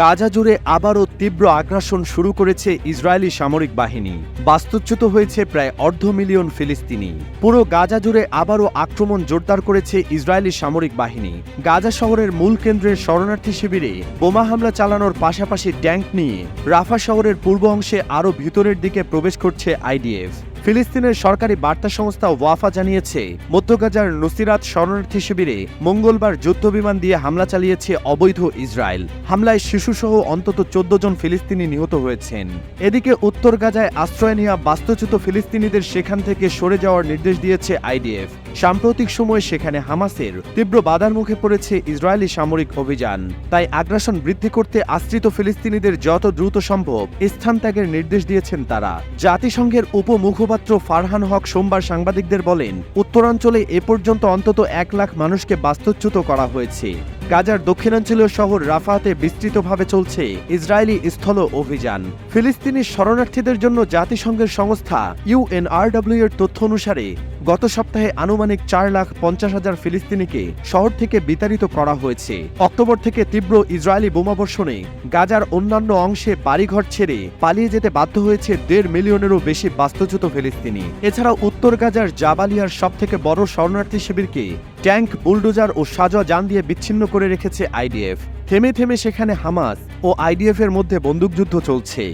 গাজা জুড়ে আবারও তীব্র আগ্রাসন শুরু করেছে ইসরায়েলি সামরিক বাহিনী। বাস্তুচ্যুত হয়েছে প্রায় অর্ধ মিলিয়ন ফিলিস্তিনি। পুরো গাজা জুড়ে আবারও আক্রমণ জোরদার করেছে ইসরায়েলি সামরিক বাহিনী। গাজা শহরের মূল কেন্দ্রের শরণার্থী শিবিরে বোমা হামলা চালানোর পাশাপাশি ট্যাঙ্ক নিয়ে রাফা শহরের পূর্ব অংশে আরও ভিতরের দিকে প্রবেশ করছে আইডিএফ। ফিলিস্তিনের সরকারি বার্তা সংস্থা ওয়াফা জানিয়েছে, মধ্য গাজার নুসিরাত শরণার্থী শিবিরে মঙ্গলবার যুদ্ধবিমান দিয়ে হামলা চালিয়েছে অবৈধ ইসরায়েল। হামলায় শিশুসহ অন্তত চোদ্দ জন ফিলিস্তিনি নিহত হয়েছেন। এদিকে উত্তর গাজায় আশ্রয় নেওয়া বাস্তুচ্যুত ফিলিস্তিনিদের সেখান থেকে সরে যাওয়ার নির্দেশ দিয়েছে আইডিএফ। সাম্প্রতিক সময়ে সেখানে হামাসের তীব্র বাধার মুখে পড়েছে ইসরায়েলি সামরিক অভিযান। তাই আগ্রাসন বৃদ্ধি করতে আশ্রিত ফিলিস্তিনিদের যত দ্রুত সম্ভব স্থান ত্যাগের নির্দেশ দিয়েছেন তারা। জাতিসংঘের উপমুখপাত্র ফারহান হক সোমবার সাংবাদিকদের বলেন, উত্তরাঞ্চলে এ পর্যন্ত অন্তত এক লাখ মানুষকে বাস্তুচ্যুত করা হয়েছে। গাজার দক্ষিণাঞ্চলীয় শহর রাফাতে বিস্তৃতভাবে চলছে ইসরায়েলি স্থল অভিযান। ফিলিস্তিনি শরণার্থীদের জন্য জাতিসংঘের সংস্থা ইউএনআরডব্লিউ এর তথ্য অনুসারে, গত সপ্তাহে আনুমানিক চার লাখ পঞ্চাশ হাজার ফিলিস্তিনিকে শহর থেকে বিতাড়িত করা হয়েছে। অক্টোবর থেকে তীব্র ইসরায়েলি বোমাবর্ষণে গাজার অন্যান্য অংশে বাড়িঘর ছেড়ে পালিয়ে যেতে বাধ্য হয়েছে দেড় মিলিয়নেরও বেশি বাস্তুচ্যুত ফিলিস্তিনি। এছাড়া উত্তর গাজার জাবালিয়ার সবথেকে বড় শরণার্থী শিবিরকে ট্যাঙ্ক, বুলডোজার ও সাজা যান দিয়ে বিচ্ছিন্ন করে রেখেছে আইডিএফ। থেমে থেমে সেখানে হামাস ও আইডিএফ এর মধ্যে বন্দুকযুদ্ধ চলছে